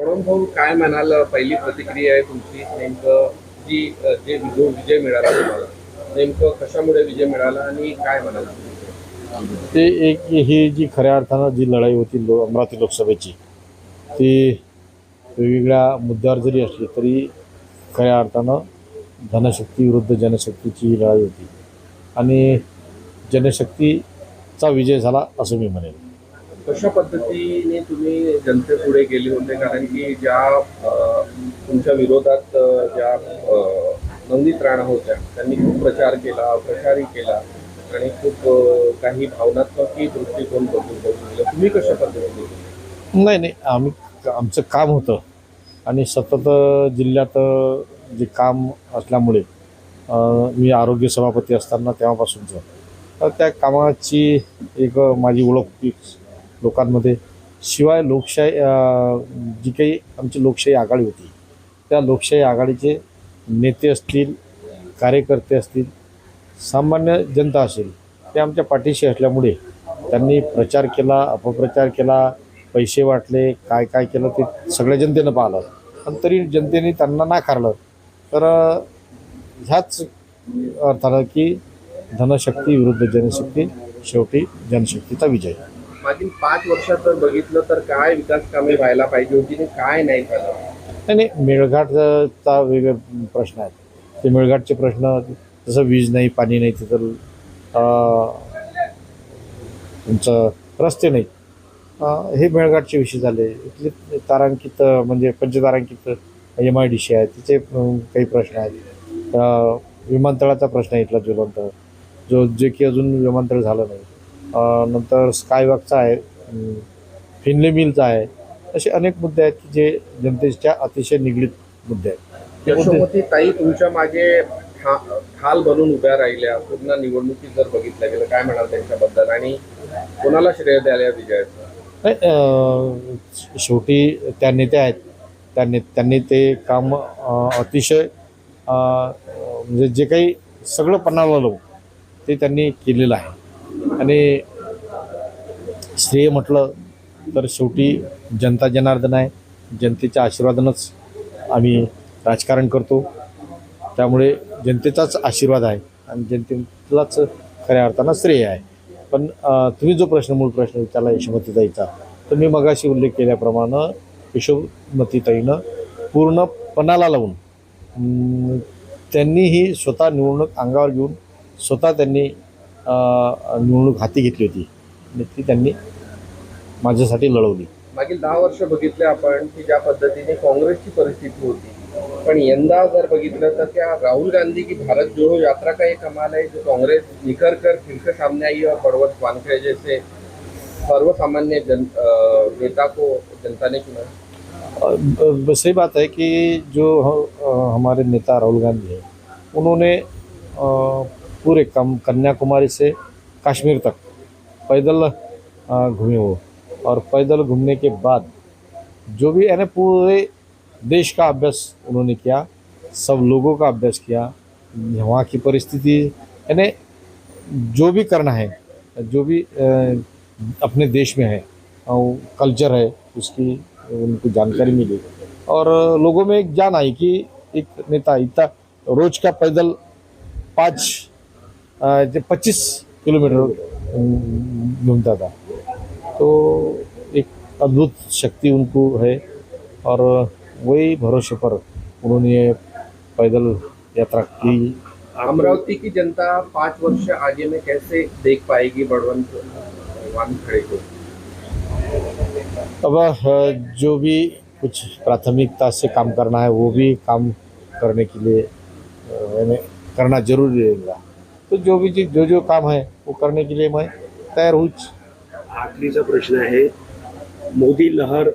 म्हणून भाऊ काय म्हणाल? पहिली प्रतिक्रिया आहे तुमची. नेमकं जी जे जो विजय मिळाला तुम्हाला नेमकं कशामुळे विजय मिळाला आणि काय म्हणाल? ते एक ही जी खऱ्या अर्थानं जी लढाई होती लो अमरावती लोकसभेची ती वेगवेगळ्या मुद्द्यावर जरी असली तरी खऱ्या अर्थानं धनशक्ती विरुद्ध जनशक्तीची ही लढाई होती. आणि जनशक्तीचा विजय झाला असं मी म्हणेन. कशा पद्धतीने तुम्ही जनतेपुढे गेले होते? कारण की ज्या तुमच्या विरोधात ज्या अ, नंदित राणा होत्या त्यांनी खूप प्रचार केला प्रचारही केला आणि खूप काही भावनात्मकही दृष्टिकोन बदलून दिला तुम्ही कशा पद्धतीने नाही नाही. आम्ही आमचं काम होतं आणि सतत जिल्ह्यात जे काम असल्यामुळे मी आरोग्य सभापती असताना तेव्हापासूनचं तर त्या कामाची एक माझी ओळख होती. लोकांमध्ये. शिवाय लोकशाही जी काही आमची लोकशाही आघाडी होती त्या लोकशाही आघाडीचे नेते असतील कार्यकर्ते असतील सामान्य जनता असेल ते आमच्या पाठीशी असल्यामुळे त्यांनी प्रचार केला अपप्रचार केला पैसे वाटले काय काय केलं ते सगळ्या जनतेनं पाहिलं. पण तरी जनतेने त्यांना नाकारलं तर ह्याच अर्थानं की धनशक्ती विरुद्ध जनशक्ती शेवटी जनशक्तीचा विजय. मागील पाच वर्षात जर बघितलं तर काय विकास कामे व्हायला पाहिजे होती आणि काय नाही झालं? नाही नाही मेळघाटचा वेगळे प्रश्न आहेत ते मेळघाटचे प्रश्न जसं वीज नाही पाणी नाही तिथं तुमचं रस्ते नाही. हे मेळघाटचे विषय झाले. इथले तारांकित म्हणजे पंचतारांकित एम आय डी सी आहे तिचे काही प्रश्न आहेत. विमानतळाचा प्रश्न आहे इथला ज्वलंत. जो जे की अजून विमानतळ झालं नाही. नंतर स्कायवॉकचा आहे फिनले मिलचा आहे असे अनेक मुद्दे आहेत की जे जनतेच्या अतिशय निगडीत मुद्दे आहेत. ताई तुमच्या मागे ठा- ठाल बनून उभ्या राहिल्या. पूर्ण निवडणुकीत जर बघितलं गेलं काय म्हणाल त्यांच्याबद्दल? आणि कोणाला श्रेय द्यायला विजयाचं? नाही, शेवटी त्या नेत्या आहेत. त्या ने त्यांनी ते काम अतिशय म्हणजे जे काही सगळं पणाला लावून ते त्यांनी केलेलं आहे. आणि श्रेय म्हटलं तर शेवटी जनता जनार्दन आहे. जनतेच्या आशीर्वादानंच आम्ही राजकारण करतो. त्यामुळे जनतेचाच आशीर्वाद आहे आणि जनतेलाच खऱ्या अर्थानं श्रेय आहे. पण तुम्ही जो प्रश्न मूळ प्रश्न विचारला यशोमतीताईचा तर मी मगाशी उल्लेख केल्याप्रमाणे यशोमतीताईनं पूर्ण पणाला लावून त्यांनी त्यांनीही स्वतः निवडणूक अंगावर घेऊन स्वतः त्यांनी निवडणूक हाती घेतली होती. आणि ती त्यांनी माझ्यासाठी लढवली. मागील दहा वर्ष बघितले आपण की ज्या पद्धतीने काँग्रेसची परिस्थिती होती. पण यंदा जर बघितलं तर त्या राहुल गांधी की भारत जोडो यात्रा का एक कमाल है जो कांग्रेस निखर कर फिर से सामने आई और पर्वत वानखेड़े जैसे सर्वसामान्य जन नेता को जनता ने चुना। सही बात है कि जो हमारे नेता राहुल गांधी हैं उन्होंने पूरे कम कन्याकुमारी से कश्मीर तक पैदल घूमे वो। और पैदल घूमने के बाद जो भी यानी पूरे देश का अभ्यास उन्होंने किया, सब लोगों का अभ्यास किया वहाँ की परिस्थिति, यानी जो भी करना है, जो भी अपने देश में है कल्चर है, उसकी उनको जानकारी मिली। और लोगों में एक जान आई कि एक नेता इतना रोज का पैदल पाँच पच्चीस किलोमीटर घूमता था। तो एक अद्भुत शक्ति उनको है और वही भरोसे पर उन्होंने ये पैदल यात्रा की। अमरावती की जनता पाँच वर्ष आगे में कैसे देख पाएगी बड़वंत खड़े को? अब जो भी कुछ प्राथमिकता से काम करना है वो भी काम करने के लिए यानी करना ज़रूरी रहेगा। तो जो भी चीज जो जो काम है वो करने के लिए मैं तयार हूँच आखरीचा प्रश्न आहे मोदी लहर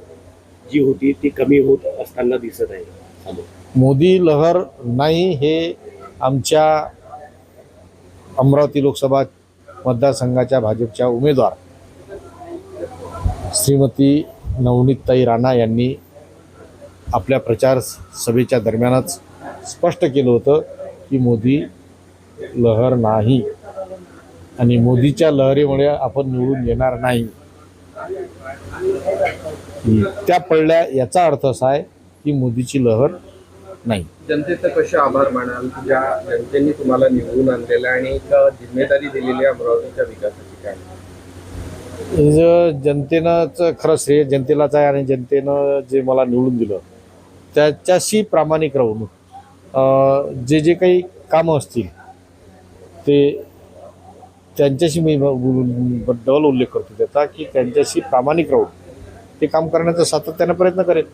जी होती ती कमी होत असताना दिसत आहे. मोदी लहर नाही हे आमच्या अमरावती लोकसभा मतदारसंघाच्या भाजपच्या उमेदवार श्रीमती नवनीतताई राणा यांनी आपल्या प्रचार सभेच्या दरम्यानच स्पष्ट केलं होतं की मोदी लहर नाही. आणि मोदीच्या लहरीमुळे आपण निवडून येणार नाही. त्या पडल्या याचा अर्थ असा आहे की मोदीची लहर नाही. जनतेचं कसे आभार मानाल? ज्या जनतेने तुम्हाला निवडून आणलेलं आणि एक जिम्मेदारी दिलेली आहे अमरावतीच्या विकासाची काय? जनतेनंच खरं श्रेय जनतेलाच आहे आणि जनतेनं जे मला निवडून दिलं त्याच्याशी प्रामाणिक राहून अं, जे जे काही कामं असतील ते त्यांच्याशी मी डबल उल्लेख करतो. त्याचा की त्यांच्याशी प्रामाणिक राहून ते काम करण्याचा सातत्यानं प्रयत्न करेल.